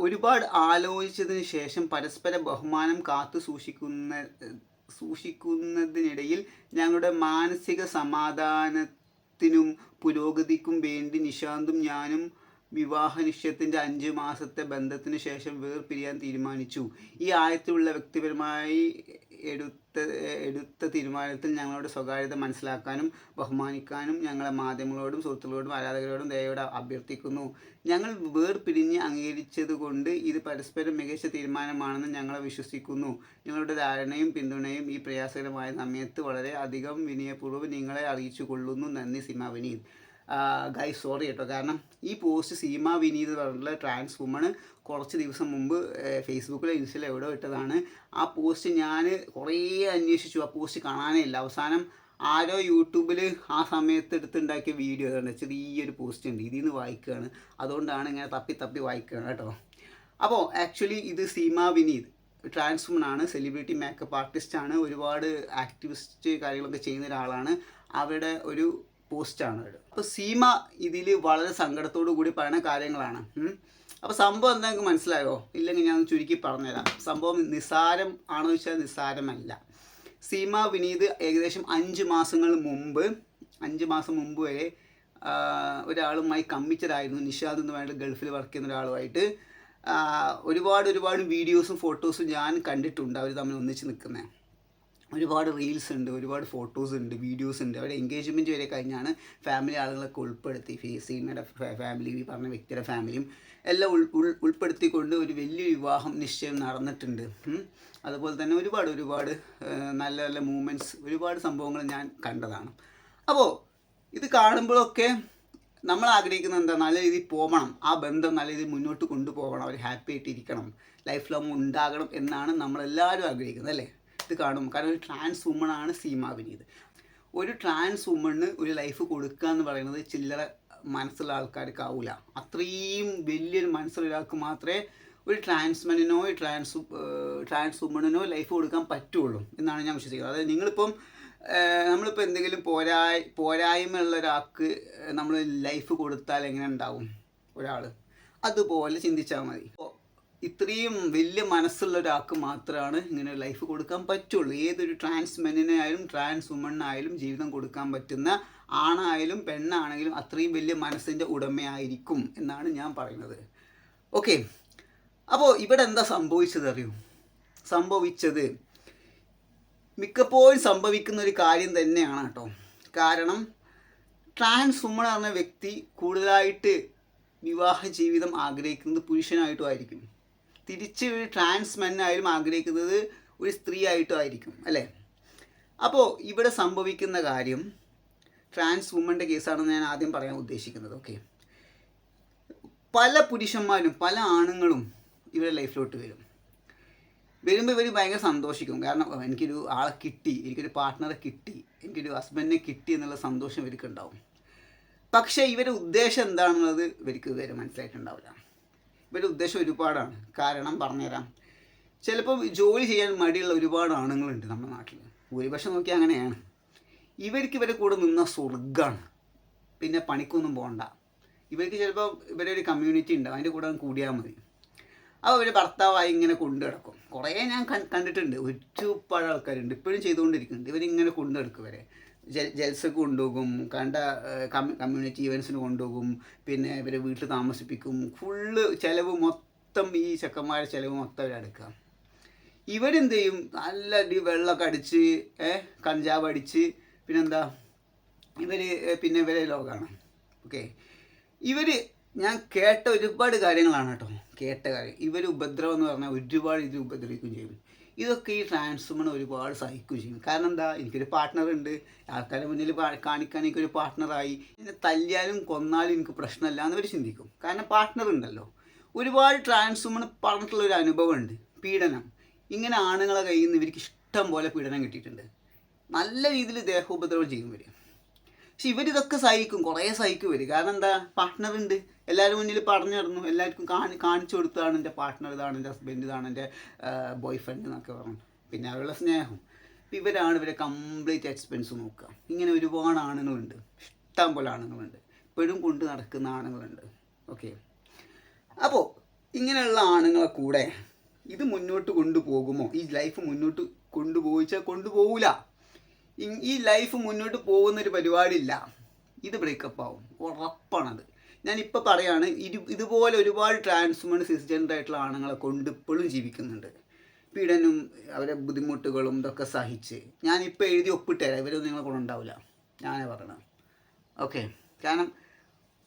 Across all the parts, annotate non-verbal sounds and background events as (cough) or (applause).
ഒരുപാട് ആലോചിച്ചതിന് ശേഷം പരസ്പര ബഹുമാനം കാത്തു സൂക്ഷിക്കുന്ന സൂക്ഷിക്കുന്നതിനിടയിൽ ഞങ്ങളുടെ മാനസിക സമാധാനത്തിനും പുരോഗതിക്കും വേണ്ടി നിശാന്തും ഞാനും വിവാഹ നിശ്ചയത്തിന്റെ അഞ്ച് മാസത്തെ ബന്ധത്തിന് ശേഷം വേർപിരിയാൻ തീരുമാനിച്ചു. ഈ ആയത്തിലുള്ള വ്യക്തിപരമായി എടുത്ത എടുത്ത തീരുമാനത്തിൽ ഞങ്ങളുടെ സ്വകാര്യത മനസ്സിലാക്കാനും ബഹുമാനിക്കാനും ഞങ്ങളെ മാധ്യമങ്ങളോടും സുഹൃത്തുക്കളോടും ആരാധകരോടും ദയയോടെ അഭ്യർത്ഥിക്കുന്നു. ഞങ്ങൾ വേർപിരിഞ്ഞ് അംഗീകരിച്ചതുകൊണ്ട് ഇത് പരസ്പരം മികച്ച തീരുമാനമാണെന്ന് ഞങ്ങൾ വിശ്വസിക്കുന്നു. നിങ്ങളുടെ ധാരണയും പിന്തുണയും ഈ പ്രയാസകരമായ സമയത്ത് വളരെ അധികം വിനയപൂർവം നിങ്ങളെ അറിയിച്ചു കൊള്ളുന്നു നന്ദി സീമ വിനീത് ഗൈ സോറി കേട്ടോ. കാരണം ഈ പോസ്റ്റ് സീമ വിനീത് പറഞ്ഞിട്ടുള്ള ട്രാൻസ് വുമണ് കുറച്ച് ദിവസം മുമ്പ് ഫേസ്ബുക്കിലോ ഇൻസ്റ്റയിലോ എവിടെ ഇട്ടതാണ്. ആ പോസ്റ്റ് ഞാൻ കുറേ അന്വേഷിച്ചു. ആ പോസ്റ്റ് കാണാനേ ഇല്ല. അവസാനം ആരോ യൂട്യൂബിൽ ആ സമയത്ത് എടുത്തുണ്ടാക്കിയ വീഡിയോ അതുകൊണ്ട് ചെറിയൊരു പോസ്റ്റ് ഉണ്ട്. ഇതിൽ നിന്ന് വായിക്കുകയാണ്. അതുകൊണ്ടാണ് ഇങ്ങനെ തപ്പി തപ്പി വായിക്കുകയാണ് കേട്ടോ. അപ്പോൾ ആക്ച്വലി ഇത് സീമ വിനീത്. ട്രാൻസ്വുമൺ ആണ് സെലിബ്രിറ്റി മേക്കപ്പ് ആർട്ടിസ്റ്റ് ആണ് ഒരുപാട് ആക്ടിവിസ്റ്റ് കാര്യങ്ങളൊക്കെ ചെയ്യുന്ന ഒരാളാണ്. അവരുടെ ഒരു പോസ്റ്റാണ്. അപ്പോൾ സീമ ഇതിൽ വളരെ സങ്കടത്തോടു കൂടി പറയുന്ന കാര്യങ്ങളാണ്. അപ്പോൾ സംഭവം എന്താ നിങ്ങൾക്ക് മനസ്സിലായോ? ഇല്ലെങ്കിൽ ഞാൻ ചുരുക്കി പറഞ്ഞുതരാം. സംഭവം നിസാരം ആണോ ചോദിച്ചാൽ നിസാരമല്ല സീമ വിനീത് ഏകദേശം അഞ്ച് മാസങ്ങൾ മുമ്പ് അഞ്ച് മാസം മുമ്പ് വരെ ഒരാളുമായി കമ്മിറ്റഡായിരുന്നു നിഷാദ് എന്ന് പറഞ്ഞിട്ട് ഗൾഫിൽ വർക്ക് ചെയ്യുന്ന ഒരാളുമായിട്ട്. ഒരുപാട് ഒരുപാട് വീഡിയോസും ഫോട്ടോസും ഞാൻ കണ്ടിട്ടുണ്ട്. അവർ തമ്മിൽ ഒന്നിച്ച് നിൽക്കുന്നത് ഒരുപാട് റീൽസ് ഉണ്ട് ഒരുപാട് ഫോട്ടോസ് ഉണ്ട് വീഡിയോസ് ഉണ്ട്. അവരുടെ എൻഗേജ്മെന്റ് വരെ കഴിഞ്ഞാണ് ഫാമിലി ആളുകളൊക്കെ ഉൾപ്പെടുത്തി സീമയുടെ ഫാമിലി ഈ പറഞ്ഞ വ്യക്തിയുടെ ഫാമിലിയും എല്ലാം ഉൾ ഉൾ ഉൾപ്പെടുത്തിക്കൊണ്ട് ഒരു വലിയ വിവാഹം നിശ്ചയം നടന്നിട്ടുണ്ട്. അതുപോലെ തന്നെ ഒരുപാട് ഒരുപാട് നല്ല നല്ല മൂമെന്റ്സ് ഒരുപാട് സംഭവങ്ങൾ ഞാൻ കണ്ടതാണ്. അപ്പോൾ ഇത് കാണുമ്പോഴൊക്കെ നമ്മൾ ആഗ്രഹിക്കുന്നത് എന്താ? നല്ല രീതിയിൽ പോകണം ആ ബന്ധം നല്ല രീതിയിൽ മുന്നോട്ട് കൊണ്ടുപോകണം. അവർ ഹാപ്പി ആയിട്ട് ഇരിക്കണം. ലൈഫ് ലോങ് ഉണ്ടാകണം എന്നാണ് നമ്മളെല്ലാവരും ആഗ്രഹിക്കുന്നത് അല്ലേ? ഇത് കാണും. കാരണം ഒരു ട്രാൻസ് വുമൺ ആണ് സീമ വിനീത് ഒരു ട്രാൻസ് വുമണ് ഒരു ലൈഫ് കൊടുക്കുക എന്ന് പറയുന്നത് ചില്ലറ മനസ്സുള്ള ആൾക്കാർക്ക് ആവില്ല അത്രയും വലിയൊരു മനസ്സുള്ള ഒരാൾക്ക് മാത്രമേ ഒരു ട്രാൻസ്മെനിനോ ട്രാൻസ് ട്രാൻസ് വുമണിനോ ലൈഫ് കൊടുക്കാൻ പറ്റുള്ളൂ എന്നാണ് ഞാൻ വിശ്വസിക്കുന്നത്. അതായത് നിങ്ങളിപ്പം നമ്മളിപ്പോൾ എന്തെങ്കിലും പോരായ് പോരായ്മയുള്ള ഒരാൾക്ക് നമ്മൾ ലൈഫ് കൊടുത്താൽ എങ്ങനെ ഉണ്ടാവും? ഒരാൾ അതുപോലെ ചിന്തിച്ചാൽ മതി. ഇത്രയും വലിയ മനസ്സുള്ള ഒരാൾക്ക് മാത്രമാണ് ഇങ്ങനെ ലൈഫ് കൊടുക്കാൻ പറ്റുള്ളൂ. ഏതൊരു ട്രാൻസ് മെന്നിനായാലും ട്രാൻസ് വുമണിനായാലും ജീവിതം കൊടുക്കാൻ പറ്റുന്ന ആണായാലും പെണ്ണാണെങ്കിലും അത്രയും വലിയ മനസ്സിന്റെ ഉടമയായിരിക്കും എന്നാണ് ഞാൻ പറയുന്നത്. ഓക്കെ അപ്പോൾ ഇവിടെ എന്താ സംഭവിച്ചത് അറിയൂ? സംഭവിച്ചത് മിക്കപ്പോഴും സംഭവിക്കുന്ന ഒരു കാര്യം തന്നെയാണ് കേട്ടോ. കാരണം ട്രാൻസ് വുമൺ എന്ന വ്യക്തി കൂടുതലായിട്ട് വിവാഹ ജീവിതം ആഗ്രഹിക്കുന്നത് പുരുഷനായിട്ടും ആയിരിക്കും. തിരിച്ച് ഒരു ട്രാൻസ് ആയാലും ആഗ്രഹിക്കുന്നത് ഒരു സ്ത്രീ ആയിട്ടും ആയിരിക്കും അല്ലേ? അപ്പോൾ ഇവിടെ സംഭവിക്കുന്ന കാര്യം ട്രാൻസ് വുമന്റെ കേസാണെന്ന് ഞാൻ ആദ്യം പറയാൻ ഉദ്ദേശിക്കുന്നത് ഓക്കെ? പല പുരുഷന്മാരും പല ആണുങ്ങളും ഇവരുടെ ലൈഫിലോട്ട് വരും. വരുമ്പോൾ ഇവർ ഭയങ്കര സന്തോഷിക്കും. കാരണം "ഓ, എനിക്കൊരു ആളെ കിട്ടി എനിക്കൊരു പാർട്ട്ണറെ കിട്ടി എനിക്കൊരു ഹസ്ബൻഡിനെ കിട്ടി എന്നുള്ള സന്തോഷം ഇവർക്ക് ഉണ്ടാവും പക്ഷേ ഇവരുടെ ഉദ്ദേശം എന്താണെന്നുള്ളത് ഇവർക്ക് വരെ മനസ്സിലായിട്ടുണ്ടാവില്ല. ഇവരുടെ ഉദ്ദേശം ഒരുപാടാണ്. കാരണം പറഞ്ഞുതരാം. ചിലപ്പോൾ ജോലി ചെയ്യാൻ മടിയുള്ള ഒരുപാട് ആണുങ്ങളുണ്ട് നമ്മുടെ നാട്ടിൽ ഭൂരിപക്ഷം നോക്കിയാൽ അങ്ങനെയാണ്. ഇവർക്ക് ഇവരെ കൂടെ നിന്ന സ്വർഗമാണ് പിന്നെ പണിക്കൊന്നും പോകണ്ട ഇവർക്ക് ചിലപ്പോൾ ഇവരെ ഒരു കമ്മ്യൂണിറ്റി ഉണ്ട്. അതിന്റെ കൂടെ കൂടിയാൽ മതി. അപ്പോൾ ഇവർ ഭർത്താവായി ഇങ്ങനെ കൊണ്ടു കിടക്കും കുറേ ഞാൻ കണ്ടിട്ടുണ്ട്. ഒരുപാട് ആൾക്കാരുണ്ട്. ഇപ്പോഴും ചെയ്തുകൊണ്ടിരിക്കുന്നുണ്ട്. ഇവരിങ്ങനെ കൊണ്ടു കിടക്കും ഇവരെ. ജൽസക്ക് കൊണ്ടുപോകും കണ്ട കമ്മ്യൂണിറ്റി ഇവൻസിന് കൊണ്ടുപോകും പിന്നെ ഇവരെ വീട്ടിൽ താമസിപ്പിക്കും. ഫുള്ള് ചിലവ് മൊത്തം ഈ ചെക്കന്മാരുടെ ചിലവ് മൊത്തം ഇവരെടുക്കുക ഇവരെന്ത് ചെയ്യും? നല്ല അടി വെള്ളമൊക്കെ അടിച്ച് ഏ കഞ്ചാവ് അടിച്ച് പിന്നെന്താ? ഇവർ പിന്നെ ഇവരെ ലോകമാണ് ഓക്കെ? ഇവർ ഞാൻ കേട്ട ഒരുപാട് കാര്യങ്ങളാണ് കേട്ടോ. കേട്ട കാര്യം. ഇവർ ഉപദ്രവം എന്ന് പറഞ്ഞാൽ ഒരുപാട് ഇത് ഉപദ്രവിക്കുകയും ചെയ്യും. ഇതൊക്കെ ഈ ട്രാൻസ്വുമൺ ഒരുപാട് സഹിക്കുകയും ചെയ്യും. കാരണം എന്താ എനിക്കൊരു പാർട്ട്ണർ ഉണ്ട്. ആൾക്കാരുടെ മുന്നിൽ കാണിക്കാൻ എനിക്കൊരു പാർട്ട്ണറായി എന്നെ തല്ലിയാലും കൊന്നാലും എനിക്ക് പ്രശ്നമല്ല എന്ന് ഇവർ ചിന്തിക്കും. കാരണം പാർട്ട്ണർ ഉണ്ടല്ലോ. ഒരുപാട് ട്രാൻസ്വുമൺ പറഞ്ഞിട്ടുള്ള ഒരു അനുഭവമുണ്ട് പീഡനം. ഇങ്ങനെ ആണുങ്ങളെ കയ്യിൽ നിന്ന് ഇവർക്ക് ഇഷ്ടം പോലെ പീഡനം കിട്ടിയിട്ടുണ്ട്. നല്ല രീതിയിൽ ദേഹോപദ്രവം ചെയ്യും ഇവർ പക്ഷെ ഇവരിതൊക്കെ സഹിക്കും. കുറേ സഹിക്കും ഇവർ കാരണം എന്താ പാർട്ട്ണർ ഉണ്ട്. എല്ലാവരും മുന്നിൽ പറഞ്ഞു തരുന്നു എല്ലാവർക്കും കാണി കാണിച്ചു കൊടുത്തതാണ് എന്റെ പാർട്ട്ണർ ഇതാണ് എന്റെ ഹസ്ബൻഡ് ഇതാണ് എന്റെ ബോയ് ഫ്രണ്ട് എന്നൊക്കെ പറഞ്ഞു. പിന്നെ അവരുടെ സ്നേഹം. ഇവരാണ് ഇവരെ കംപ്ലീറ്റ് എക്സ്പെൻസ് നോക്കുക. ഇങ്ങനെ ഒരുപാട് ആണുങ്ങളുണ്ട്. ഇഷ്ടം പോലെ ആണുങ്ങളുണ്ട്. ഇപ്പോഴും കൊണ്ട് നടക്കുന്ന ആണുങ്ങളുണ്ട്. ഓക്കെ അപ്പോൾ ഇങ്ങനെയുള്ള ആണുങ്ങളെ കൂടെ ഇത് മുന്നോട്ട് കൊണ്ടുപോകുമോ? ഈ ലൈഫ് മുന്നോട്ട് കൊണ്ടുപോയിച്ചാൽ കൊണ്ടുപോകില്ല ഈ ലൈഫ് മുന്നോട്ട് പോകുന്നൊരു പരിപാടിയില്ല. ഇത് ബ്രേക്കപ്പ് ആവും. ഉറപ്പാണത്. ഞാനിപ്പോൾ പറയുകയാണ് ഇരു ഇതുപോലെ ഒരുപാട് ട്രാൻസ്മെൻ സിസ്ജെൻഡർ ആയിട്ടുള്ള ആണുങ്ങളെ കൊണ്ട് ഇപ്പോഴും ജീവിക്കുന്നുണ്ട്. പീഡനും അവരെ ബുദ്ധിമുട്ടുകളും ഇതൊക്കെ സഹിച്ച്. ഞാനിപ്പോൾ എഴുതി ഒപ്പിട്ടുതരാം ഇവരൊന്നും നിങ്ങളെ കൂടെ ഉണ്ടാവില്ല ഞാനേ പറയണം ഓക്കെ. കാരണം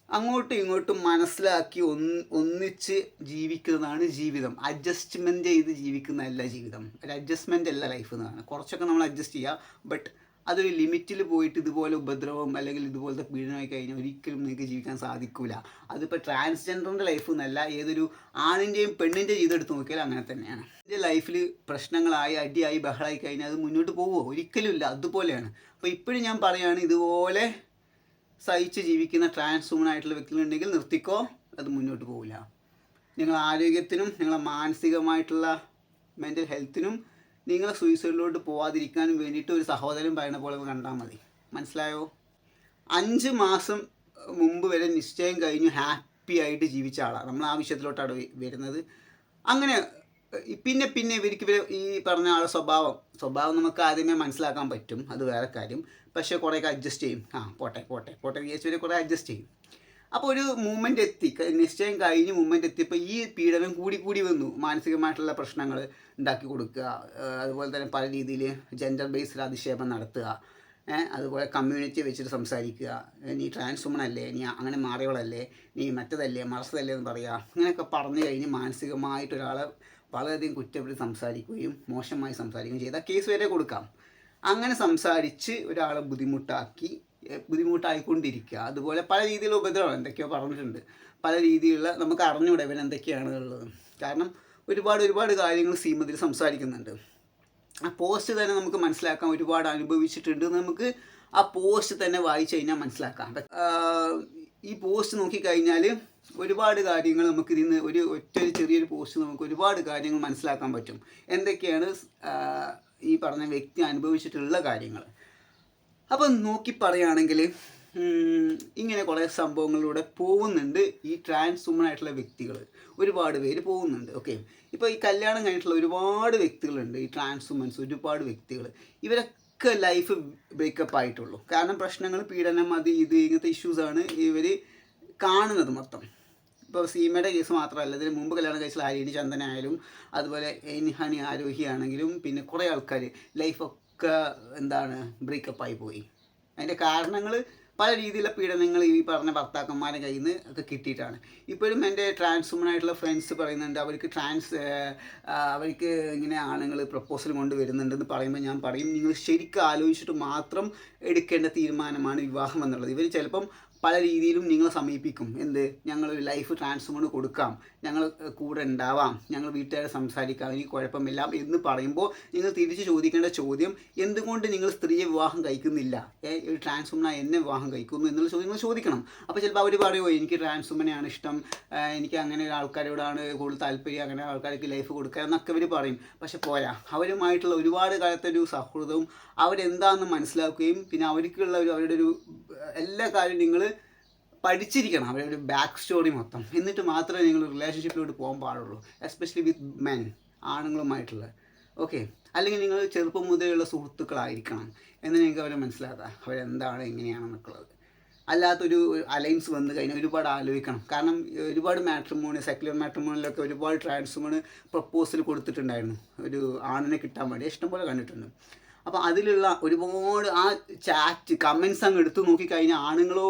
അങ്ങോട്ടും ഇങ്ങോട്ടും മനസ്സിലാക്കി ഒന്ന് ഒന്നിച്ച് ജീവിക്കുന്നതാണ് ജീവിതം. അഡ്ജസ്റ്റ്മെന്റ് ചെയ്ത് ജീവിക്കുന്നതല്ല ജീവിതം. ഒരു അഡ്ജസ്റ്റ്മെന്റ് അല്ല ലൈഫ് എന്നാണ് കുറച്ചൊക്കെ നമ്മൾ അഡ്ജസ്റ്റ് ചെയ്യുക ബട്ട് അതൊരു ലിമിറ്റിൽ പോയിട്ട് ഇതുപോലെ ഉപദ്രവം അല്ലെങ്കിൽ ഇതുപോലത്തെ പീഡനമായി കഴിഞ്ഞാൽ ഒരിക്കലും നിങ്ങൾക്ക് ജീവിക്കാൻ സാധിക്കില്ല അതിപ്പോൾ ട്രാൻസ്ജെൻഡറിന്റെ ലൈഫ് എന്നല്ല ഏതൊരു ആണിന്റെയും പെണ്ണിന്റെയും ജീവിതം എടുത്ത് നോക്കിയാൽ അങ്ങനെ തന്നെയാണ്. എന്റെ ലൈഫിൽ പ്രശ്നങ്ങളായി അടിയായി ബഹളായി കഴിഞ്ഞാൽ അത് മുന്നോട്ട് പോകുമോ ഒരിക്കലുമില്ല അതുപോലെയാണ്. അപ്പോൾ ഇപ്പോഴും ഞാൻ പറയുകയാണ് ഇതുപോലെ സഹിച്ച് ജീവിക്കുന്ന ട്രാൻസ് വുമൺ ആയിട്ടുള്ള വ്യക്തികളുണ്ടെങ്കിൽ നിർത്തിക്കോ അത് മുന്നോട്ട് പോകില്ല നിങ്ങളുടെ ആരോഗ്യത്തിനും നിങ്ങളുടെ മാനസികമായിട്ടുള്ള മെന്റൽ ഹെൽത്തിനും നിങ്ങളെ സൂയിസൈഡിലോട്ട് പോവാതിരിക്കാനും വേണ്ടിയിട്ട് ഒരു സഹോദരൻ പറയുന്ന പോലെ കണ്ടാൽ മതി. മനസ്സിലായോ? അഞ്ച് മാസം മുമ്പ് വരെ നിശ്ചയം കഴിഞ്ഞു ഹാപ്പി ആയിട്ട് ജീവിച്ച ആളാണ്. നമ്മൾ ആ വിഷയത്തിലോട്ടാണ് വരുന്നത്. അങ്ങനെ പിന്നെ പിന്നെ ഇവർക്ക് ഇവർ ഈ പറഞ്ഞ ആളെ സ്വഭാവം സ്വഭാവം നമുക്ക് ആദ്യമേ മനസ്സിലാക്കാൻ പറ്റും. അത് വേറെ കാര്യം. പക്ഷേ കുറേയൊക്കെ അഡ്ജസ്റ്റ് ചെയ്യും. ആ പോട്ടെ പോട്ടെ പോട്ടെ. വിചാരിച്ചവരെ കുറേ അഡ്ജസ്റ്റ് ചെയ്യും. അപ്പോൾ ഒരു മൂമെന്റ് എത്തി. നിശ്ചയം കഴിഞ്ഞ് മൂമെന്റ് എത്തിയപ്പോൾ ഈ പീഡനം കൂടി കൂടി വന്നു. മാനസികമായിട്ടുള്ള പ്രശ്നങ്ങൾ ഉണ്ടാക്കി കൊടുക്കുക. അതുപോലെ തന്നെ പല രീതിയിൽ ജെൻഡർ ബേസ്ഡ് അധിക്ഷേപം നടത്തുക. അതുപോലെ കമ്മ്യൂണിറ്റി വെച്ചിട്ട് സംസാരിക്കുക. നീ ട്രാൻസ് വുമൺ അല്ലേ? നീ അങ്ങനെ മാറിയവളല്ലേ? നീ മറ്റതല്ലേ? മറച്ചതല്ലേ എന്ന് പറയുക അങ്ങനെയൊക്കെ പറഞ്ഞു കഴിഞ്ഞ് മാനസികമായിട്ട് ഒരാളെ വളരെയധികം കുറ്റപ്പെടുത്തി സംസാരിക്കുകയും മോശമായി സംസാരിക്കുകയും ചെയ്താൽ കേസ് വരെ കൊടുക്കാം. അങ്ങനെ സംസാരിച്ച് ഒരാളെ ബുദ്ധിമുട്ടാക്കി ബുദ്ധിമുട്ടായിക്കൊണ്ടിരിക്കുക. അതുപോലെ പല രീതിയിലുള്ള ഉപദ്രവം എന്തൊക്കെയോ പറഞ്ഞിട്ടുണ്ട്. പല രീതിയിലുള്ള നമുക്ക് അറിഞ്ഞൂടെ ഇവൻ എന്തൊക്കെയാണ് ഉള്ളത് കാരണം ഒരുപാട് ഒരുപാട് കാര്യങ്ങൾ സീമതിൽ സംസാരിക്കുന്നുണ്ട്. ആ പോസ്റ്റ് തന്നെ നമുക്ക് മനസ്സിലാക്കാൻ ഒരുപാട് അനുഭവിച്ചിട്ടുണ്ട്. നമുക്ക് ആ പോസ്റ്റ് തന്നെ വായിച്ചു കഴിഞ്ഞാൽ മനസ്സിലാക്കാം. ഈ പോസ്റ്റ് നോക്കിക്കഴിഞ്ഞാൽ ഒരുപാട് കാര്യങ്ങൾ നമുക്ക് ഇതിന്ന് ഒരു ഒറ്റ ചെറിയൊരു പോസ്റ്റ് നമുക്ക് ഒരുപാട് കാര്യങ്ങൾ മനസ്സിലാക്കാൻ പറ്റും. എന്തൊക്കെയാണ് ഈ പറഞ്ഞ വ്യക്തി അനുഭവിച്ചിട്ടുള്ള കാര്യങ്ങൾ. അപ്പം നോക്കി പറയുകയാണെങ്കിൽ ഇങ്ങനെ കുറേ സംഭവങ്ങളിലൂടെ പോകുന്നുണ്ട് ഈ ട്രാൻസ് വുമൺ ആയിട്ടുള്ള വ്യക്തികൾ ഒരുപാട് പേര് പോകുന്നുണ്ട് ഓക്കെ ഇപ്പോൾ ഈ കല്യാണം കഴിഞ്ഞിട്ടുള്ള ഒരുപാട് വ്യക്തികളുണ്ട് ഈ ട്രാൻസ് വുമൻസ് ഒരുപാട് വ്യക്തികൾ ഇവരൊക്കെ ലൈഫ് ബ്രേക്കപ്പ് ആയിട്ടുള്ളൂ. കാരണം പ്രശ്നങ്ങൾ പീഡനം അത് ഇത് ഇങ്ങനത്തെ ഇഷ്യൂസാണ് ഇവർ കാണുന്നത് മൊത്തം. ഇപ്പോൾ സീമയുടെ കേസ് മാത്രമല്ല ഇതിന് മുമ്പ് കല്യാണം കഴിച്ച ആര്യണി ചന്ദനായാലും അതുപോലെ എനിഹണി ആരോഹി ആണെങ്കിലും പിന്നെ കുറേ ആൾക്കാർ ലൈഫൊക്കെ എന്താണ് ബ്രേക്കപ്പായി പോയി. അതിന്റെ കാരണങ്ങൾ പല രീതിയിലുള്ള പീഡനങ്ങൾ ഈ പറഞ്ഞ ഭർത്താക്കന്മാരുടെ കയ്യിൽ നിന്ന് ഒക്കെ കിട്ടിയിട്ടാണ്. ഇപ്പോഴും എന്റെ ട്രാൻസ് വുമൺ ആയിട്ടുള്ള ഫ്രണ്ട്സ് പറയുന്നുണ്ട് അവർക്ക് ട്രാൻസ് അവർക്ക് ഇങ്ങനെ ആണുങ്ങൾ പ്രപ്പോസൽ കൊണ്ട് വരുന്നുണ്ടെന്ന് പറയുമ്പോൾ ഞാൻ പറയും നിങ്ങൾ ശരിക്കും ആലോചിച്ചിട്ട് മാത്രം എടുക്കേണ്ട തീരുമാനമാണ് വിവാഹം എന്നുള്ളത്. ഇവർ ചിലപ്പം പല രീതിയിലും നിങ്ങളെ സമീപിക്കും. എന്ത്? ഞങ്ങളൊരു ലൈഫ് ട്രാൻസ്ഫോമർ കൊടുക്കാം. ഞങ്ങൾ കൂടെ ഉണ്ടാവാം. ഞങ്ങൾ വീട്ടുകാരെ സംസാരിക്കാം. എനിക്ക് കുഴപ്പമില്ല എന്ന് പറയുമ്പോൾ നിങ്ങൾ തിരിച്ചു ചോദിക്കേണ്ട ചോദ്യം എന്തുകൊണ്ട് നിങ്ങൾ സ്ത്രീയെ വിവാഹം കഴിക്കുന്നില്ല? ഏ, ഒരു ട്രാൻസ്ഫോമന എന്നെ വിവാഹം കഴിക്കുന്നു എന്നുള്ള ചോദ്യം നിങ്ങൾ ചോദിക്കണം. അപ്പോൾ ചിലപ്പോൾ അവർ പറയുമോ എനിക്ക് ട്രാൻസ്ഫോമനെയാണ് ഇഷ്ടം. എനിക്ക് അങ്ങനെ ആൾക്കാരോടാണ് കൂടുതൽ താല്പര്യം. അങ്ങനെ ആൾക്കാർക്ക് ലൈഫ് കൊടുക്കുക എന്നൊക്കെ അവർ പറയും. പക്ഷെ പോരാ. അവരുമായിട്ടുള്ള ഒരുപാട് കാലത്തെ ഒരു സൗഹൃദവും അവരെന്താണെന്ന് മനസ്സിലാക്കുകയും പിന്നെ അവർക്കുള്ള ഒരു അവരുടെ ഒരു എല്ലാ കാര്യവും നിങ്ങൾ പഠിച്ചിരിക്കണം. അവരുടെ ബാക്ക് സ്റ്റോറി മൊത്തം. എന്നിട്ട് മാത്രമേ നിങ്ങൾ റിലേഷൻഷിപ്പിലോട്ട് പോകാൻ പാടുള്ളൂ. എസ്പെഷ്യലി വിത്ത് മെൻ ആണുങ്ങളുമായിട്ടുള്ള. ഓക്കെ അല്ലെങ്കിൽ നിങ്ങൾ ചെറുപ്പം മുതലുള്ള സുഹൃത്തുക്കളായിരിക്കണം. എന്ന് നിങ്ങൾക്ക് അവരെ മനസ്സിലാക്കാം അവരെന്താണ് എങ്ങനെയാണെന്നൊക്കെയുള്ളത്. അല്ലാത്തൊരു അലയൻസ് വന്ന് കഴിഞ്ഞാൽ ഒരുപാട് ആലോചിക്കണം. കാരണം ഒരുപാട് മാട്രിമോണി സെക്യുലർ മാട്രിമോണിലൊക്കെ ഒരുപാട് ട്രാൻസ്മോണ് പ്രപ്പോസൽ കൊടുത്തിട്ടുണ്ടായിരുന്നു. ഒരു ആണിനെ കിട്ടാൻ വേണ്ടി. ഇഷ്ടംപോലെ കണ്ടിട്ടുണ്ട്. അപ്പോൾ അതിലുള്ള ഒരുപാട് ആ ചാറ്റ് കമൻസ് അങ്ങ് എടുത്തു നോക്കിക്കഴിഞ്ഞാൽ ആണുങ്ങളോ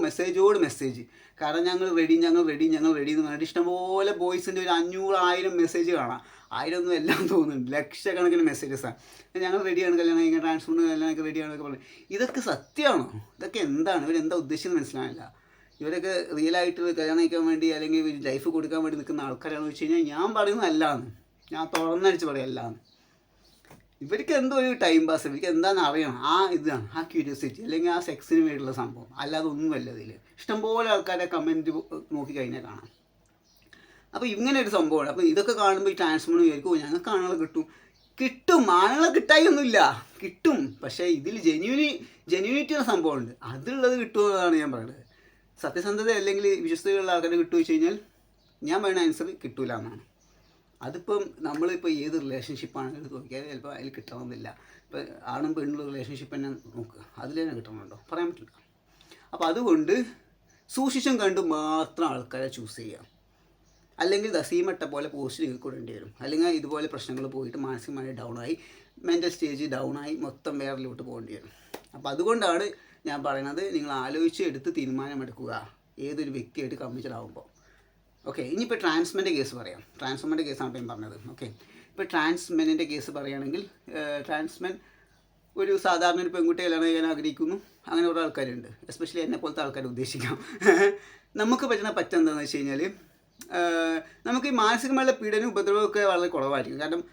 മെസ്സേജോട് മെസ്സേജ് കാരണം ഞങ്ങൾ റെഡി ഞങ്ങൾ റെഡി ഞങ്ങൾ റെഡി എന്ന് പറഞ്ഞിട്ട് ഇഷ്ടംപോലെ ബോയ്സിന്റെ ഒരു അഞ്ഞൂറായിരം മെസ്സേജ് കാണാം. ആയിരം ഒന്നും എല്ലാം തോന്നുന്നുണ്ട് ലക്ഷക്കണക്കിന് മെസ്സേജസാണ് ഞങ്ങൾ റെഡിയാണ് കല്യാണം കഴിക്കാൻ കല്യാണം കല്യാണമൊക്കെ റെഡിയാണെന്നൊക്കെ പറഞ്ഞു. ഇതൊക്കെ സത്യമാണോ? ഇതൊക്കെ എന്താണ്? ഇവരെന്താ ഉദ്ദേശിച്ചത് മനസ്സിലായില്ല. ഇവരൊക്കെ റിയൽ ആയിട്ട് കല്യാണം കഴിക്കാൻ വേണ്ടി അല്ലെങ്കിൽ ലൈഫ് കൊടുക്കാൻ വേണ്ടി നിൽക്കുന്ന ആൾക്കാരാണെന്ന് വെച്ച് കഴിഞ്ഞാൽ ഞാൻ പറയുന്നത് അല്ലാന്ന്. ഞാൻ തുറന്നടിച്ച് പറയാം അല്ലാന്ന്. ഇവർക്ക് എന്തോ ഒരു ടൈം പാസ് ഇവർക്ക് എന്താണെന്ന് അറിയണം. ആ ഇതാണ് ആ ക്യൂരിയോസിറ്റി അല്ലെങ്കിൽ ആ സെക്സിന് വേണ്ടിയുള്ള സംഭവം. അല്ലാതെ ഒന്നുമല്ല ഇതിൽ ഇഷ്ടംപോലെ ആൾക്കാരെ കമന്റ് നോക്കിക്കഴിഞ്ഞാൽ കാണാം. അപ്പോൾ ഇങ്ങനെ ഒരു സംഭവമാണ്. അപ്പോൾ ഇതൊക്കെ കാണുമ്പോൾ ഈ ട്രാൻസ്ഫോൺ വിചാരിക്കും "ഓ, ഞങ്ങൾക്ക് ആണുങ്ങളെ കിട്ടും. കിട്ടും. ആണുങ്ങളെ കിട്ടായി ഒന്നുമില്ല. കിട്ടും. പക്ഷേ ഇതിൽ ജെന്യൂനി ജെന്യൂനിറ്റി ഉള്ള സംഭവമുണ്ട്. അതുള്ളത് കിട്ടുമെന്നാണ് ഞാൻ പറയുന്നത് സത്യസന്ധത അല്ലെങ്കിൽ വിശ്വസ്തയുള്ള ആൾക്കാരെ കിട്ടുമെന്ന് വെച്ച് കഴിഞ്ഞാൽ ഞാൻ പറയുന്ന ആൻസർ കിട്ടൂല എന്നാണ്. അതിപ്പം നമ്മളിപ്പോൾ ഏത് റിലേഷൻഷിപ്പാണെങ്കിലും നോക്കിയാൽ ചിലപ്പോൾ അതിൽ കിട്ടണമെന്നില്ല ഇപ്പോൾ ആണും പെണ്ണുള്ള റിലേഷൻഷിപ്പ് തന്നെ നോക്കുക അതിൽ തന്നെ കിട്ടണമുണ്ടോ പറയാൻ പറ്റില്ല. അപ്പോൾ അതുകൊണ്ട് സൂക്ഷിച്ചും കണ്ട് മാത്രം ആൾക്കാരെ ചൂസ് ചെയ്യാം അല്ലെങ്കിൽ ദസീമട്ട പോലെ പോസ്റ്റ് നിങ്ങൾക്ക് കൊടുക്കേണ്ടി വരും. അല്ലെങ്കിൽ ഇതുപോലെ പ്രശ്നങ്ങൾ പോയിട്ട് മാനസികമായി ഡൗൺ ആയി മെന്റൽ സ്റ്റേജ് ഡൗൺ ആയി മൊത്തം വേറിലോട്ട് പോകേണ്ടി വരും. അപ്പോൾ അതുകൊണ്ടാണ് ഞാൻ പറയുന്നത് നിങ്ങൾ ആലോചിച്ച് എടുത്ത് തീരുമാനമെടുക്കുക. ഏതൊരു വ്യക്തിയായിട്ട് കമ്മിറ്റഡ് ഓക്കെ ഇനിയിപ്പോൾ ട്രാൻസ്മെന്റെ കേസ് പറയാം. ട്രാൻസ്മെന്റ് കേസാണ് ഇപ്പം പറഞ്ഞത്. ഓക്കെ ഇപ്പോൾ ട്രാൻസ്മെനിന്റെ കേസ് പറയുകയാണെങ്കിൽ ട്രാൻസ്മെൻ ഒരു സാധാരണ ഒരു പെൺകുട്ടി കല്യാണം ചെയ്യാൻ ആഗ്രഹിക്കുന്നു. അങ്ങനെ കുറേ ആൾക്കാരുണ്ട്. എസ്പെഷ്യലി എന്നെ പോലത്തെ ആൾക്കാർ ഉദ്ദേശിക്കാം. (laughs) നമുക്ക് പറ്റുന്ന പറ്റം എന്താണെന്ന് വെച്ച് കഴിഞ്ഞാൽ നമുക്ക് ഈ മാനസികമായുള്ള പീഡനവും ഉപദ്രവമൊക്കെ വളരെ കുറവായിരിക്കും. കാരണം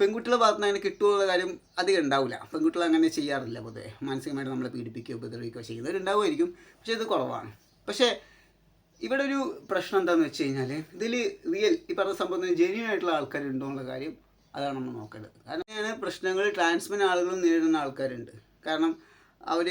പെൺകുട്ടികളെ ഭാഗത്ത് അങ്ങനെ കിട്ടുമെന്നുള്ള കാര്യം അധികം ഉണ്ടാവില്ല. പെൺകുട്ടികൾ അങ്ങനെ ചെയ്യാറില്ല പൊതുവെ. മാനസികമായിട്ട് നമ്മളെ പീഡിപ്പിക്കുകയോ ഉപദ്രവിക്കുകയോ ചെയ്യുന്നവരുണ്ടാവുമായിരിക്കും. പക്ഷേ ഇത് കുറവാണ്. പക്ഷേ ഇവിടെ ഒരു പ്രശ്നം എന്താണെന്ന് വെച്ച് കഴിഞ്ഞാൽ ഇതിൽ റിയൽ ഈ പറഞ്ഞ സംഭവം ജെന്യൂൻ ആയിട്ടുള്ള ആൾക്കാരുണ്ടോ എന്നുള്ള കാര്യം അതാണ് നമ്മൾ നോക്കേണ്ടത്. കാരണം പ്രശ്നങ്ങൾ ട്രാൻസ്മെൻ ആളുകളും നേരിടുന്ന ആൾക്കാരുണ്ട്. കാരണം അവർ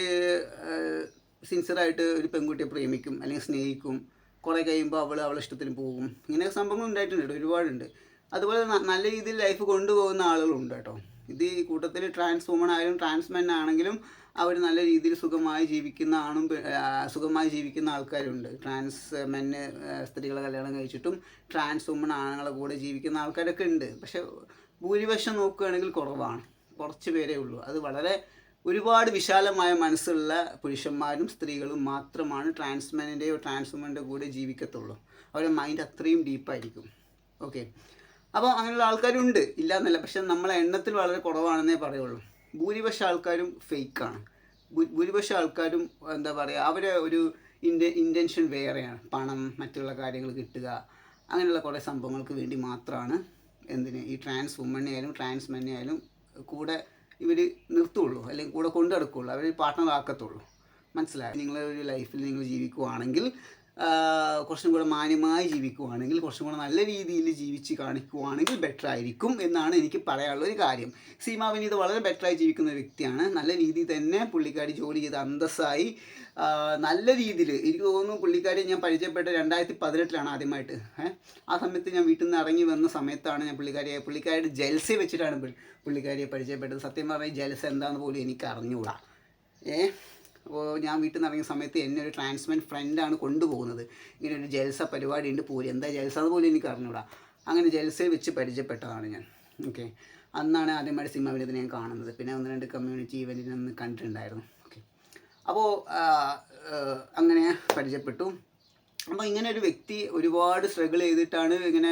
സിൻസിയറായിട്ട് ഒരു പെൺകുട്ടിയെ പ്രേമിക്കും അല്ലെങ്കിൽ സ്നേഹിക്കും. കുറേ കഴിയുമ്പോൾ അവൾ അവളെ ഇഷ്ടത്തിന് പോകും. ഇങ്ങനെ സംഭവങ്ങൾ ഉണ്ടായിട്ടുണ്ട് ഒരുപാടുണ്ട്. അതുപോലെ നല്ല രീതിയിൽ ലൈഫ് കൊണ്ടുപോകുന്ന ആളുകളുണ്ട് കേട്ടോ. ഇത് ഈ കൂട്ടത്തിൽ ട്രാൻസ് വുമൺ ആയാലും ട്രാൻസ്മെൻ ആണെങ്കിലും അവർ നല്ല രീതിയിൽ സുഖമായി ജീവിക്കുന്ന ആണും സുഖമായി ജീവിക്കുന്ന ആൾക്കാരുണ്ട്. ട്രാൻസ് മെന്ന് സ്ത്രീകളെ കല്യാണം കഴിച്ചിട്ടും ട്രാൻസ് വുമൺ ആണുങ്ങളെ കൂടെ ജീവിക്കുന്ന ആൾക്കാരൊക്കെ ഉണ്ട്. പക്ഷെ ഭൂരിപക്ഷം നോക്കുകയാണെങ്കിൽ കുറവാണ്. കുറച്ച് പേരേ ഉള്ളൂ. അത് വളരെ ഒരുപാട് വിശാലമായ മനസ്സുള്ള പുരുഷന്മാരും സ്ത്രീകളും മാത്രമാണ് ട്രാൻസ്മെനിന്റെയോ ട്രാൻസ്വുമന്റെ കൂടെ ജീവിക്കത്തുള്ളൂ. അവരുടെ മൈൻഡ് അത്രയും ഡീപ്പായിരിക്കും ഓക്കെ അപ്പോൾ അങ്ങനെയുള്ള ആൾക്കാരുണ്ട്. ഇല്ല എന്നല്ല പക്ഷെ നമ്മളെ എണ്ണത്തിൽ വളരെ കുറവാണെന്നേ പറയുള്ളൂ. ഭൂരിപക്ഷം ആൾക്കാരും ഫേക്കാണ് ഭൂരിപക്ഷ ആൾക്കാരും എന്താ പറയുക അവരെ ഒരു ഇന്റ ഇന്റൻഷൻ വേറെയാണ്. പണം മറ്റുള്ള കാര്യങ്ങൾ കിട്ടുക അങ്ങനെയുള്ള കുറേ സംഭവങ്ങൾക്ക് വേണ്ടി മാത്രമാണ് എന്തിന് ഈ ട്രാൻസ് വുമനെ ആയാലും ട്രാൻസ് മെന്നെ ആയാലും കൂടെ ഇവർ നിർത്തുള്ളൂ. അല്ലെങ്കിൽ കൂടെ കൊണ്ടു നടക്കുള്ളൂ. അവർ പാർട്ട്ണർ ആക്കത്തുള്ളൂ. മനസ്സിലായി? നിങ്ങളെ ഒരു ലൈഫിൽ നിങ്ങൾ ജീവിക്കുവാണെങ്കിൽ കുറച്ചും കൂടെ മാന്യമായി ജീവിക്കുവാണെങ്കിൽ കുറച്ചും കൂടെ നല്ല രീതിയിൽ ജീവിച്ച് കാണിക്കുവാണെങ്കിൽ ബെറ്റർ ആയിരിക്കും എന്നാണ് എനിക്ക് പറയാനുള്ള ഒരു കാര്യം. സീമ വിനീത് വളരെ ബെറ്ററായി ജീവിക്കുന്ന ഒരു വ്യക്തിയാണ്. നല്ല രീതിയിൽ തന്നെ പുള്ളിക്കാരി ജോലി ചെയ്ത് അന്തസ്സായി. നല്ല രീതിയിൽ എനിക്ക് തോന്നുന്നു പുള്ളിക്കാരി ഞാൻ പരിചയപ്പെട്ട രണ്ടായിരത്തി പതിനെട്ടിലാണ് ആദ്യമായിട്ട് ആ സമയത്ത് ഞാൻ വീട്ടിൽ നിന്ന് ഇറങ്ങി വന്ന സമയത്താണ് ഞാൻ പുള്ളിക്കാരിയെ പുള്ളിക്കാരിയുടെ ജലസെ വെച്ചിട്ടാണ് പുള്ളി- പുള്ളിക്കാരിയെ പരിചയപ്പെട്ടത്. സത്യം പറഞ്ഞാൽ ജൽസ എന്താണെന്ന് പോലും എനിക്ക് അറിഞ്ഞുകൂടാ ഏ? അപ്പോൾ ഞാൻ വീട്ടിൽ നിന്ന് ഇറങ്ങിയ സമയത്ത് എന്നെ ഒരു ട്രാൻസ്മെന്റ് ഫ്രണ്ടാണ് കൊണ്ടുപോകുന്നത്. ഇങ്ങനെ ഒരു ജൽസ പരിപാടി ഉണ്ട് പോലും എന്താ ജൽസ എന്ന് പോലും എനിക്ക് അറിഞ്ഞൂടാ. അങ്ങനെ ജൽസയെ വെച്ച് പരിചയപ്പെട്ടതാണ് ഞാൻ. ഓക്കെ. അന്നാണ് ആദ്യമായിട്ട് സിനിമ വിനോദം ഞാൻ കാണുന്നത്. പിന്നെ ഒന്ന് രണ്ട് കമ്മ്യൂണിറ്റി ഇവന്റിനൊന്ന് കണ്ടിട്ടുണ്ടായിരുന്നു. ഓക്കെ. അപ്പോൾ അങ്ങനെ പരിചയപ്പെട്ടു. അപ്പോൾ ഇങ്ങനെ ഒരു വ്യക്തി ഒരുപാട് സ്ട്രഗിൾ ചെയ്തിട്ടാണ് ഇങ്ങനെ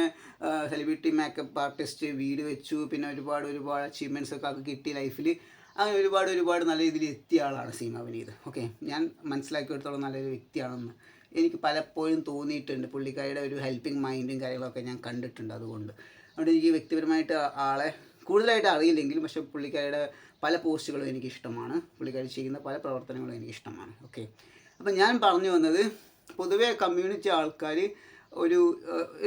സെലിബ്രിറ്റി മേക്കപ്പ് ആർട്ടിസ്റ്റ് വീട് വെച്ചു. പിന്നെ ഒരുപാട് ഒരുപാട് അച്ചീവ്മെന്റ്സ് ഒക്കെ കിട്ടി ലൈഫിൽ അങ്ങനെ ഒരുപാട് ഒരുപാട് നല്ല രീതിയിൽ എത്തിയ ആളാണ് സീമ വിനീത് ഓക്കെ ഞാൻ മനസ്സിലാക്കിയെടുത്തോളം നല്ലൊരു വ്യക്തിയാണെന്ന് എനിക്ക് പലപ്പോഴും തോന്നിയിട്ടുണ്ട്. പുള്ളിക്കാരിയുടെ ഒരു ഹെൽപ്പിംഗ് മൈൻഡും കാര്യങ്ങളൊക്കെ ഞാൻ കണ്ടിട്ടുണ്ട് അതുകൊണ്ട്. അതുകൊണ്ട് എനിക്ക് വ്യക്തിപരമായിട്ട് ആളെ കൂടുതലായിട്ട് അറിയില്ലെങ്കിലും പക്ഷേ പുള്ളിക്കാരിയുടെ പല പോസ്റ്റുകളും എനിക്ക് ഇഷ്ടമാണ് പുള്ളിക്കാരി ചെയ്യുന്ന പല പ്രവർത്തനങ്ങളും എനിക്ക് ഇഷ്ടമാണ് ഓക്കെ അപ്പം ഞാൻ പറഞ്ഞു വന്നത് പൊതുവേ കമ്മ്യൂണിറ്റി ആൾക്കാർ ഒരു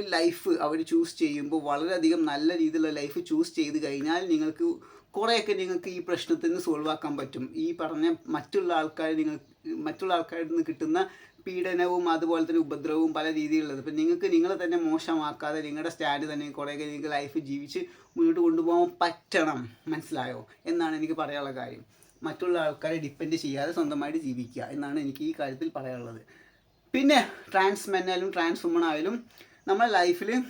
ലൈഫ് അവർ ചൂസ് ചെയ്യുമ്പോൾ വളരെയധികം നല്ല രീതിയിലുള്ള ലൈഫ് ചൂസ് ചെയ്ത് കഴിഞ്ഞാൽ നിങ്ങൾക്ക് കുറേയൊക്കെ നിങ്ങൾക്ക് ഈ പ്രശ്നത്തിൽ നിന്ന് സോൾവ് ആക്കാൻ പറ്റും. ഈ പറഞ്ഞ മറ്റുള്ള ആൾക്കാർ നിങ്ങൾ മറ്റുള്ള ആൾക്കാരിൽ നിന്ന് കിട്ടുന്ന പീഡനവും അതുപോലെ തന്നെ ഉപദ്രവവും പല രീതിയിലുള്ളത്. ഇപ്പം നിങ്ങൾക്ക് നിങ്ങളെ തന്നെ മോശമാക്കാതെ നിങ്ങളുടെ സ്റ്റാൻഡ് തന്നെ കുറേയൊക്കെ നിങ്ങൾക്ക് ലൈഫ് ജീവിച്ച് മുന്നോട്ട് കൊണ്ടുപോകാൻ പറ്റണം. മനസ്സിലായോ? എന്നാണ് എനിക്ക് പറയാനുള്ള കാര്യം. മറ്റുള്ള ആൾക്കാരെ ഡിപ്പെൻഡ് ചെയ്യാതെ സ്വന്തമായിട്ട് ജീവിക്കുക എന്നാണ് എനിക്ക് ഈ കാര്യത്തിൽ പറയാനുള്ളത്. പിന്നെ ട്രാൻസ് മെൻ ആയാലും ട്രാൻസ് വുമൺ ആയാലും നമ്മുടെ ലൈഫിൽ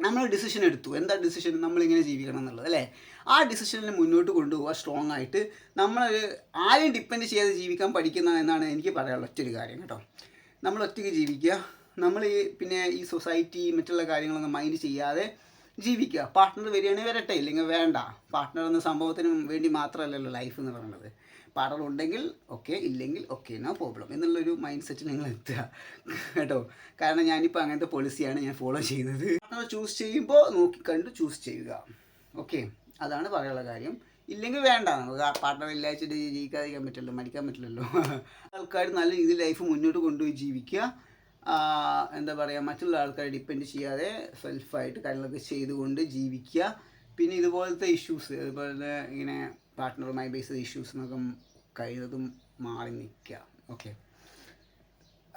നമ്മൾ ഡിസിഷൻ എടുത്തു. എന്താ ഡിസിഷൻ നമ്മളിങ്ങനെ ജീവിക്കണം എന്നുള്ളത് അല്ലേ? ആ ഡിസിഷനിൽ മുന്നോട്ട് കൊണ്ടുപോകുക സ്ട്രോങ് ആയിട്ട് നമ്മൾ ആരെയും ഡിപ്പെൻഡ് ചെയ്യാതെ ജീവിക്കാൻ പഠിക്കുന്ന എന്നാണ് എനിക്ക് പറയാനുള്ള ഒറ്റൊരു കാര്യം കേട്ടോ. നമ്മൾ ഒറ്റയ്ക്ക് ജീവിക്കുക. നമ്മൾ ഈ പിന്നെ ഈ സൊസൈറ്റി മറ്റുള്ള കാര്യങ്ങളൊന്നും മൈൻഡ് ചെയ്യാതെ ജീവിക്കുക. പാർട്ട്ണർ വരികയാണെങ്കിൽ വരട്ടെ ഇല്ലെങ്കിൽ വേണ്ട. പാർട്ട്ണർ എന്ന സംഭവത്തിന് വേണ്ടി മാത്രമല്ലല്ലോ ലൈഫ് എന്ന് പറയുന്നത്. പാർട്ണർ ഉണ്ടെങ്കിൽ ഓക്കെ ഇല്ലെങ്കിൽ ഓക്കെ നോ പ്രോബ്ലം എന്നുള്ളൊരു മൈൻഡ് സെറ്റ് നിങ്ങൾ എത്തുക. കേട്ടോ. കാരണം ഞാനിപ്പോൾ അങ്ങനത്തെ പോളിസിയാണ് ഞാൻ ഫോളോ ചെയ്യുന്നത്. പാർട്ണർ ചൂസ് ചെയ്യുമ്പോൾ നോക്കിക്കണ്ട് ചൂസ് ചെയ്യുക. ഓക്കെ അതാണ് പറയാനുള്ള കാര്യം. ഇല്ലെങ്കിൽ വേണ്ട നമുക്ക് ആ പാർട്ണർ ഇല്ലാച്ചിട്ട് ജീവിക്കാതിരിക്കാൻ പറ്റില്ലല്ലോ മരിക്കാൻ പറ്റില്ലല്ലോ. ആൾക്കാർ നല്ല രീതിയിൽ ലൈഫ് മുന്നോട്ട് കൊണ്ടുപോയി ജീവിക്കുക. എന്താ പറയുക മറ്റുള്ള ആൾക്കാരെ ഡിപ്പെൻഡ് ചെയ്യാതെ സെൽഫായിട്ട് കാര്യങ്ങളൊക്കെ ചെയ്തുകൊണ്ട് ജീവിക്കുക. പിന്നെ ഇതുപോലത്തെ ഇഷ്യൂസ് അതുപോലെ ഇങ്ങനെ പാർട്ട്ണറുമായി ബേസ് ചെയ്ത ഇഷ്യൂസ് എന്നൊക്കെ കഴിയുന്നതും മാറി നിൽക്കുക. ഓക്കെ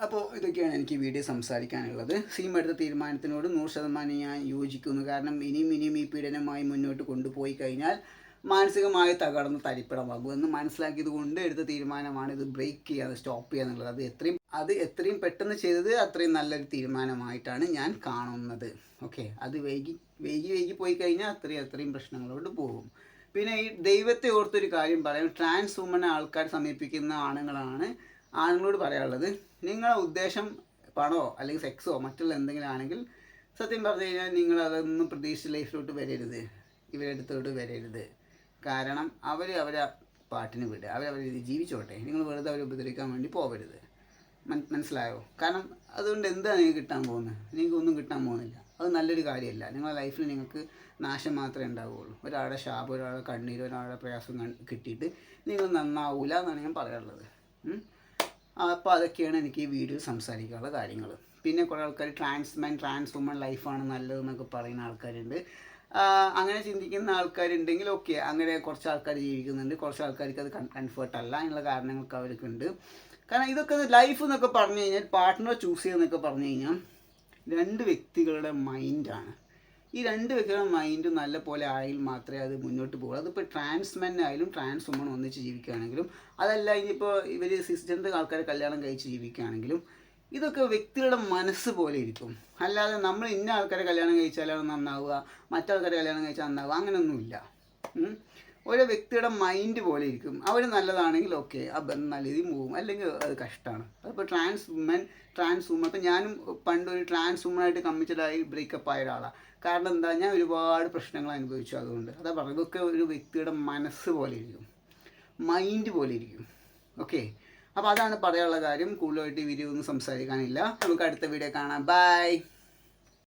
അപ്പോൾ ഇതൊക്കെയാണ് എനിക്ക് വീഡിയോ സംസാരിക്കാനുള്ളത്. സീം എടുത്ത തീരുമാനത്തിനോട് നൂറ് ശതമാനം ഞാൻ യോജിക്കുന്നു. കാരണം ഇനിയും ഇനിയും ഈ പീഡനമായി മുന്നോട്ട് കൊണ്ടുപോയി കഴിഞ്ഞാൽ മാനസികമായി തകർന്ന് തരിപ്പിടമാകും എന്ന് മനസ്സിലാക്കിയത് കൊണ്ട് എടുത്ത തീരുമാനമാണ് ഇത് ബ്രേക്ക് ചെയ്യാതെ സ്റ്റോപ്പ് ചെയ്യുക എന്നുള്ളത്. അത് എത്രയും അത് എത്രയും പെട്ടെന്ന് ചെയ്തത് അത്രയും നല്ലൊരു തീരുമാനമായിട്ടാണ് ഞാൻ കാണുന്നത്. ഓക്കെ? അത് വൈകി വൈകി വൈകി പോയി കഴിഞ്ഞാൽ അത്രയും അത്രയും പ്രശ്നങ്ങളോട് പോകും. പിന്നെ ഈ ദൈവത്തെ ഓർത്തൊരു കാര്യം പറയാം. ട്രാൻസ് വുമനെ ആൾക്കാർ സമീപിക്കുന്ന ആണുങ്ങളാണ് ആണുങ്ങളോട് പറയാനുള്ളത്. നിങ്ങളുടെ ഉദ്ദേശം പണോ അല്ലെങ്കിൽ സെക്സോ മറ്റുള്ള എന്തെങ്കിലും ആണെങ്കിൽ സത്യം പറഞ്ഞു കഴിഞ്ഞാൽ നിങ്ങൾ അതൊന്നും പ്രതീക്ഷിച്ച ലൈഫിലോട്ട് വരരുത്. ഇവരുടെ അടുത്തോട്ട് വരരുത്. കാരണം അവർ അവരെ പാട്ടിന് വിടുക അവരവർ ജീവിച്ചോട്ടെ. നിങ്ങൾ വെറുതെ അവരെ ഉപദ്രവിക്കാൻ വേണ്ടി പോകരുത് മനസ്സിലായോ? കാരണം അതുകൊണ്ട് എന്താണ് നിങ്ങൾക്ക് കിട്ടാൻ പോകുന്നത്? നിങ്ങൾക്ക് ഒന്നും കിട്ടാൻ പോകുന്നില്ല. അത് നല്ലൊരു കാര്യമല്ല. നിങ്ങളുടെ ലൈഫിൽ നിങ്ങൾക്ക് നാശം മാത്രമേ ഉണ്ടാവുകയുള്ളൂ. ഒരാളുടെ ശാപം ഒരാളുടെ കണ്ണീര് ഒരാളുടെ പ്രയാസം കിട്ടിയിട്ട് നിങ്ങൾ നന്നാവൂല എന്നാണ് ഞാൻ പറയാനുള്ളത്. അപ്പോൾ അതൊക്കെയാണ് എനിക്ക് ഈ വീഡിയോ സംസാരിക്കാനുള്ള കാര്യങ്ങൾ. പിന്നെ കുറേ ആൾക്കാർ ട്രാൻസ്മെൻ ട്രാൻസ് വുമൺ ലൈഫാണ് നല്ലതെന്നൊക്കെ പറയുന്ന ആൾക്കാരുണ്ട്. അങ്ങനെ ചിന്തിക്കുന്ന ആൾക്കാരുണ്ടെങ്കിൽ ഓക്കെ അങ്ങനെ കുറച്ച് ആൾക്കാർ ജീവിക്കുന്നുണ്ട്. കുറച്ച് ആൾക്കാർക്ക് അത് കംഫർട്ട് അല്ല എന്നുള്ള കാരണങ്ങളൊക്കെ അവർക്കുണ്ട് കാരണം ഇതൊക്കെ ലൈഫ് എന്നൊക്കെ പറഞ്ഞു കഴിഞ്ഞാൽ പാർട്ട്ണർ ചൂസ് ചെയ്യുന്നൊക്കെ പറഞ്ഞു കഴിഞ്ഞാൽ രണ്ട് വ്യക്തികളുടെ മൈൻഡാണ് ഈ രണ്ട് വ്യക്തികളുടെ മൈൻഡ് നല്ല പോലെ ആയിൽ മാത്രമേ അത് മുന്നോട്ട് പോകുള്ളൂ. അതിപ്പോൾ ട്രാൻസ്മെൻ ആയാലും ട്രാൻസ് വുമൺ ഒന്നിച്ച് ജീവിക്കുകയാണെങ്കിലും അതല്ല ഇനിയിപ്പോൾ ഇവർ സിസ്റ്ററിന്റെ ആൾക്കാരെ കല്യാണം കഴിച്ച് ജീവിക്കുകയാണെങ്കിലും ഇതൊക്കെ വ്യക്തികളുടെ മനസ്സ് പോലെ ഇരിക്കും. അല്ലാതെ നമ്മൾ ഇന്ന ആൾക്കാരെ കല്യാണം കഴിച്ചാലാണ് നന്നാവുക മറ്റാൾക്കാരെ കല്യാണം കഴിച്ചാൽ നന്നാവുക അങ്ങനെയൊന്നുമില്ല. ഓരോ വ്യക്തിയുടെ മൈൻഡ് പോലെ ഇരിക്കും. അവർ നല്ലതാണെങ്കിൽ ഓക്കെ ആ ബന്ധം നല്ല രീതിയിൽ പോകും. അല്ലെങ്കിൽ അത് കഷ്ടമാണ്. അതിപ്പോൾ ട്രാൻസ് വുമൻ ട്രാൻസ് വുമൻ അപ്പം ഞാനും പണ്ട് ഒരു ട്രാൻസ് വുമനായിട്ട് കമ്മിറ്റഡായി ബ്രേക്കപ്പ് ആയ ഒരാളാണ് കാരണം എന്താ ഞാൻ ഒരുപാട് പ്രശ്നങ്ങൾ അനുഭവിച്ചു അതുകൊണ്ട്. അതാ പറഞ്ഞത് ഇതൊക്കെ ഒരു വ്യക്തിയുടെ മനസ്സ് പോലെ ഇരിക്കും. മൈൻഡ് പോലെ ഇരിക്കും. ഓക്കെ അപ്പോൾ അതാണ് പറയാനുള്ള കാര്യം. കൂടുതലായിട്ട് വീഡിയോ ഒന്നും സംസാരിക്കാനില്ല. നമുക്ക് അടുത്ത വീഡിയോ കാണാം. ബൈ